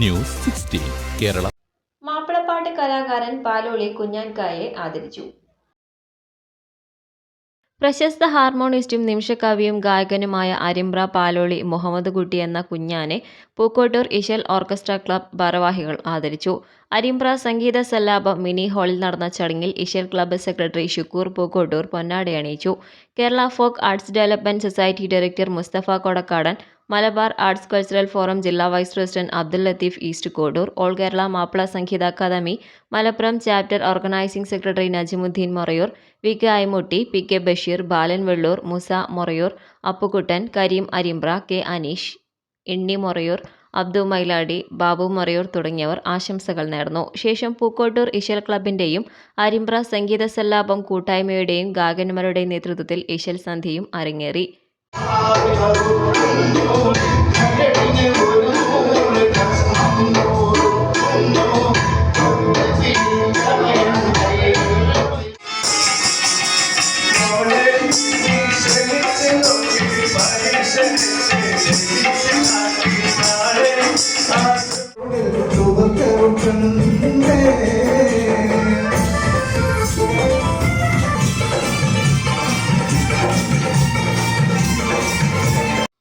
News sixteen Kerala. മാപ്പിളപ്പാട്ട് കലാകാരൻ പാലോളി കുഞ്ഞാൻകായെ ആദരിച്ചു. പ്രശസ്ത ഹാർമോണിസ്റ്റും നിമിഷകവിയും ഗായകനുമായ അരിമ്പ്ര പാലോളി മുഹമ്മദ് കുട്ടി എന്ന കുഞ്ഞാനെ പൂക്കോട്ടൂർ ഇശൽ ഓർക്കസ്ട്ര ക്ലബ് ഭാരവാഹികൾ ആദരിച്ചു. അരിമ്പ്ര സംഗീത സല്ലാപം മിനി ഹാളിൽ നടന്ന ചടങ്ങിൽ Asian club secretary Shukkur Pookkottur പൊന്നാടി അണിയിച്ചു. Kerala folk arts development society director Mustafa Kodakkadan Malabar arts cultural forum ജില്ലാ vice president Abdul Latheef east Kodur all Kerala Mappila Sangeetha academy Malappuram chapter organising secretary Najimuddin Morayur V K Aimutty P K Basheer Balan Vellur Musa Morayur Appukuttan Kareem Arimbra K Aneesh Inni Morayur Abdu Mailadi Babu Marayur തുടങ്ങിയവർ ആശംസകൾ നേർന്നു. ശേഷം പൂക്കോട്ടൂർ ഇശൽ ക്ലബിന്റെയും അരിമ്പ്ര സംഗീത സല്ലാപം കൂട്ടായ്മയുടെയും ഗായകന്മാരുടെയും നേതൃത്വത്തിൽ ഇശൽ സന്ധ്യയും അരങ്ങേറി.